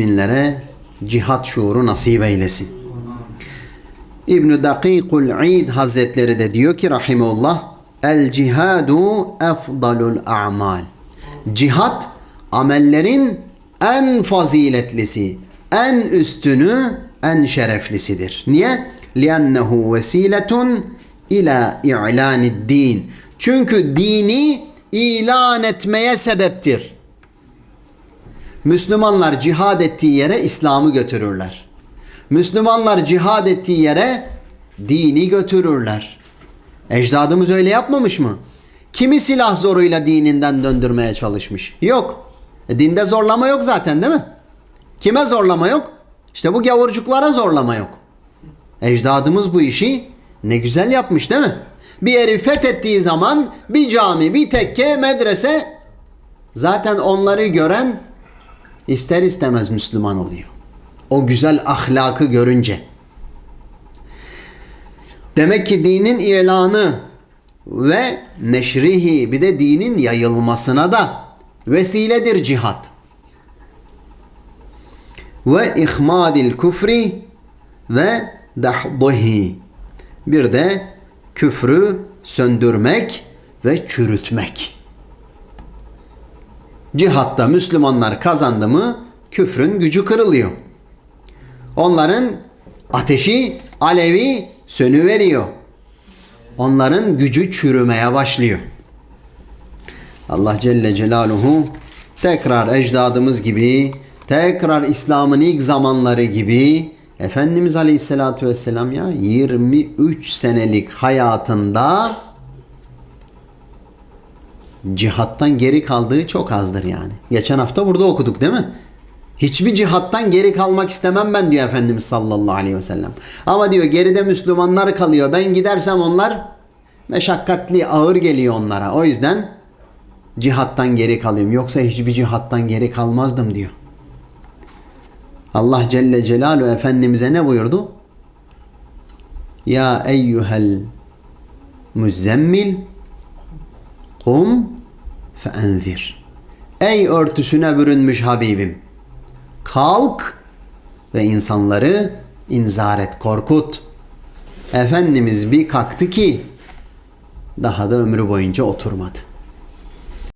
Binlere cihat şuuru nasip eylesin. İbn-i Dakikul İd Hazretleri de diyor ki rahimullah El cihadu efdalul a'mal. Cihat amellerin en faziletlisi, en üstünü, en şereflisidir. Niye? لِأَنَّهُ vesiletun ila i'lanid din. Çünkü dini ilan etmeye sebeptir. Müslümanlar cihad ettiği yere İslam'ı götürürler. Müslümanlar cihad ettiği yere dini götürürler. Ecdadımız öyle yapmamış mı? Kimi silah zoruyla dininden döndürmeye çalışmış? Yok. E, dinde zorlama yok zaten değil mi? Kime zorlama yok? İşte bu gavurcuklara zorlama yok. Ecdadımız bu işi ne güzel yapmış değil mi? Bir yeri fethettiği zaman bir cami, bir tekke, medrese zaten onları gören ister istemez Müslüman oluyor. O güzel ahlakı görünce. Demek ki dinin ilanı ve neşrihi bir de dinin yayılmasına da vesiledir cihat. Ve ihmadil küfri ve dahdihi. Bir de küfrü söndürmek ve çürütmek. Cihatta Müslümanlar kazandı mı küfrün gücü kırılıyor. Onların ateşi, alevi sönüveriyor. Onların gücü çürümeye başlıyor. Allah Celle Celaluhu tekrar ecdadımız gibi, tekrar İslam'ın ilk zamanları gibi Efendimiz Aleyhisselatü Vesselam ya 23 senelik hayatında cihattan geri kaldığı çok azdır yani. Geçen hafta burada okuduk değil mi? Hiçbir cihattan geri kalmak istemem ben diyor Efendimiz sallallahu aleyhi ve sellem. Ama diyor geride Müslümanlar kalıyor. Ben gidersem onlar meşakkatli ağır geliyor onlara. O yüzden cihattan geri kalıyorum. Yoksa hiçbir cihattan geri kalmazdım diyor. Allah Celle Celaluhu Efendimiz'e ne buyurdu? Ya eyyuhel müzzemmil kum feenzir. Ey örtüsüne bürünmüş Habibim. Kalk ve insanları inzar et, korkut. Efendimiz bir kalktı ki daha da ömrü boyunca oturmadı.